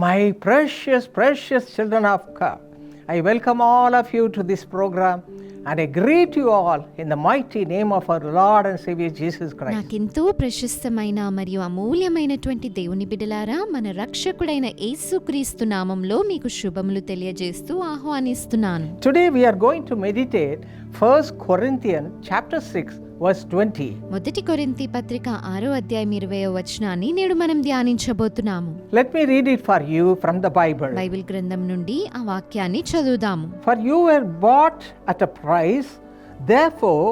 My precious, precious children of God, I welcome all of you to this program and I greet you all in the mighty name of our Lord and Savior Jesus Christ. నాకెంతో ప్రశస్తమైన మరియు అమూల్యమైనటువంటి దేవుని బిడలారా మన రక్షకుడైన యేసుక్రీస్తు నామంలో మీకు శుభములు తెలియజేస్తూ ఆహ్వానిస్తున్నాను Today we are going to meditate 1 Corinthians chapter 6 మొదటి కొరింతి పత్రిక ఆరో అధ్యాయం ఇరవై వచనాన్ని నేడు మనం ధ్యానించబోతున్నాము. Let me read it for you from the Bible Bible గ్రంథం నుండి ఆ వాక్యాన్ని చదువుదాము. For you were bought at a price therefore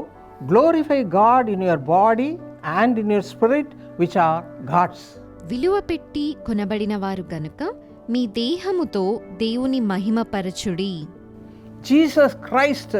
glorify God in your body and in your spirit which are God's విలువ పెట్టి కొనబడిన వారు గనుక మీ దేహముతో దేవుని మహిమ పరచుడి Jesus Christ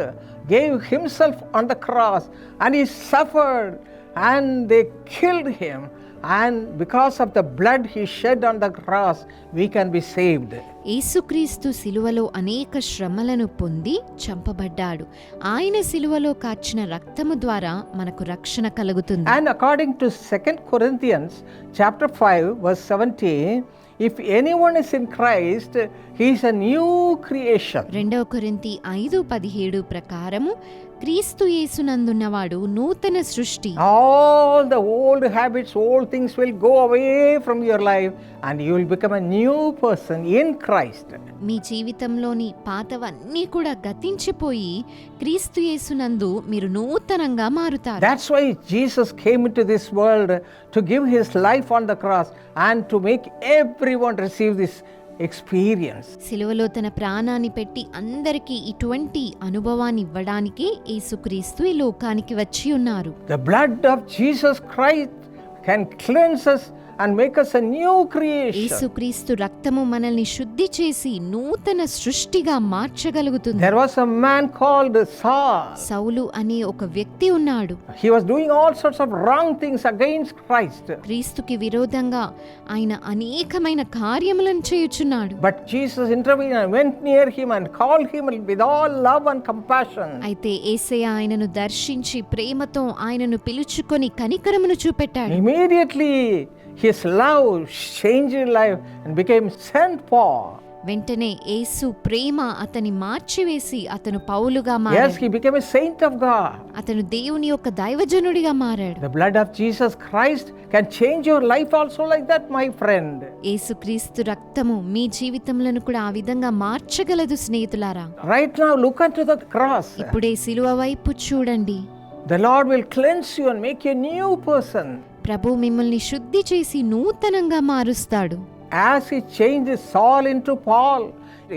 gave himself on the cross and he suffered and they killed him. And because of the blood he shed on the cross, we can be saved. యేసుక్రీస్తు శిలువలో అనేక శ్రమలను పొంది చంపబడ్డాడు. ఆయన శిలువలో కాచిన రక్తము ద్వారా మనకు రక్షణ కలుగుతుంది. And according to second Corinthians chapter five verse seventy if any one is in Christ he's a new creation రెండవ కొరింతి ఐదు పదిహేడు ప్రకారము క్రీస్తు యేసునందున్నవాడు నూతన సృష్టి. All the old habits old things will go away from your life and you will become a new person in cry Christ. మీ జీవితంలోని పాతవన్నీ కూడా గతించిపోయి క్రీస్తు యేసునందు మీరు నూతనంగా మారుతారు. That's why Jesus came to this world to give his life on the cross and to make everyone receive this experience సిలువలో తన ప్రాణాన్ని పెట్టి అందరికి ఇటువంటి అనుభవాన్ని ఇవ్వడానికి యేసుక్రీస్తు ఈ లోకానికి వచ్చి ఉన్నారు. The blood of Jesus Christ can cleanses and make us a new creation. యేసుక్రీస్తు రక్తము మనల్ని శుద్ధి చేసి నూతన సృష్టిగా మార్చగలుగుతుంది There was a man called Saul. సౌలు అనే ఒక వ్యక్తి ఉన్నాడు He was doing all sorts of wrong things against Christ. క్రీస్తుకి విరోధంగా ఆయన అనేకమైన కార్యములను చేయుచున్నాడు But Jesus intervened and went near him and called him with all love and compassion. అయితే ఏసయ్య ఆయనను దర్శించి ప్రేమతో ఆయనను పిలుచుకొని కనికరమును చూపెట్టాడు Immediately his love changed his life and became Saint Paul. వెంటనే యేసు ప్రేమ అతని మార్చివేసి అతను పౌలుగా Yes, మారాడు he became a saint of God. అతను దేవుని యొక్క దైవజనుడిగా మారాడు The blood of Jesus Christ can change your life also like that, my friend. యేసుక్రీస్తు రక్తము మీ జీవితములను కూడా ఆ విధంగా మార్చగలదు స్నేహితులారా Right now, look unto the cross. ఇప్పుడే సిలువ వైపు చూడండి The Lord will cleanse you and make you a new person. ప్రభు మిమ్మల్ని శుద్ధి చేసి నూతనంగా మారుస్తాడు. As he changes Saul into Paul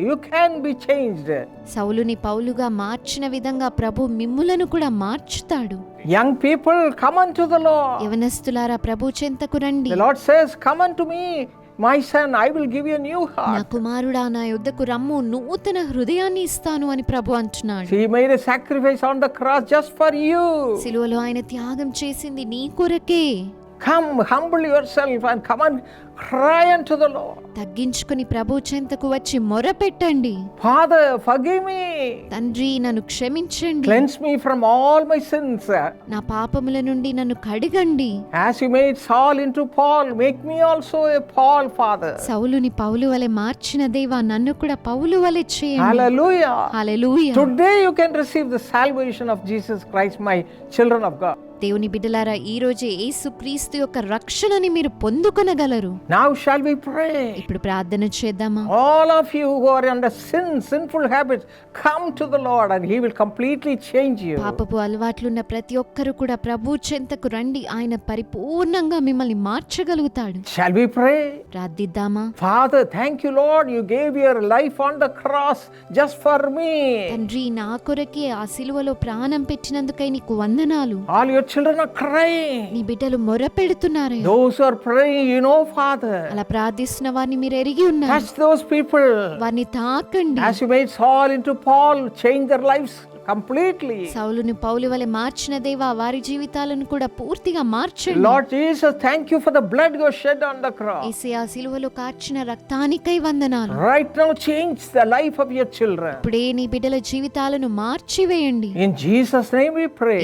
you can be changed సౌలుని పౌలుగా మార్చిన విధంగా ప్రభు మిమ్ములను కూడా మార్చుతాడు. Young people come on to the Lord యవనస్తులారా ప్రభు చెంతకు రండి. The Lord says come to me my son I will give you new heart నా కుమారుడా నా యొద్దకు రమ్ము నూతన హృదయాన్ని ఇస్తాను అని ప్రభు అంటున్నాడు. He made a sacrifice on the cross just for you సిలువలో ఆయన త్యాగం చేసింది నీ కొరకే. Come, humble yourself and come and cry unto the Lord. తగ్గించుకుని ప్రభు చెంతకు వచ్చి మొరపెట్టండి Father, forgive me. తండ్రి నన్ను క్షమించండి Cleanse me from all my sins. నా పాపముల నుండి నన్ను కడగండి As you made Saul into Paul, make me also a Paul, Father. సౌలుని పౌలు వలె మార్చిన దేవా నన్ను కూడా పౌలు వలె చేయండి Hallelujah. Hallelujah Today you can receive the salvation of Jesus Christ, my children of God. దేవుని బిడ్డలారా ఈ రోజే యేసు క్రీస్తు యొక్క రక్షణని మీరు పొందుకొనగలరు. నౌ షాల్ వి ప్రే ఇప్పుడు ప్రార్థన చేద్దామా? All of you who are under sin sinful habits come to the Lord and he will completely change you పాపపు అలవాట్లున్న ప్రతి ఒక్కరు కూడా ప్రభు చెంతకు రండి ఆయన పరిపూర్ణంగా మిమ్మల్ని మార్చగలుగుతాడు. Shall we pray ప్రార్థిద్దామా? Father thank you Lord you gave your life on the cross just for me తండ్రి నా కొరకే ఆ సిలువలో ప్రాణం పెట్టినందుకై నీకు వందనాలు. All your children are crying. నీ బిడ్డలు మొర పెడుతున్నారు Those who are praying, you know, Father. అలా ప్రార్థిస్తున్న వారిని మీరు ఎరిగి ఉన్నారు Touch those people. వారిని తాకండి As you made Saul into Paul, change their lives Completely సౌలుని పౌలు వలె మార్చిన దేవ వారి జీవితాలను కూడా పూర్తిగా మార్చండి. Lord Jesus thank you for the blood shed on సిలువలో కార్చిన రక్తానికై వందనాలు. Right now change the life of your children ఇప్పుడే నీ బిడ్డల జీవితాలను మార్చివేయండి. In Jesus name we pray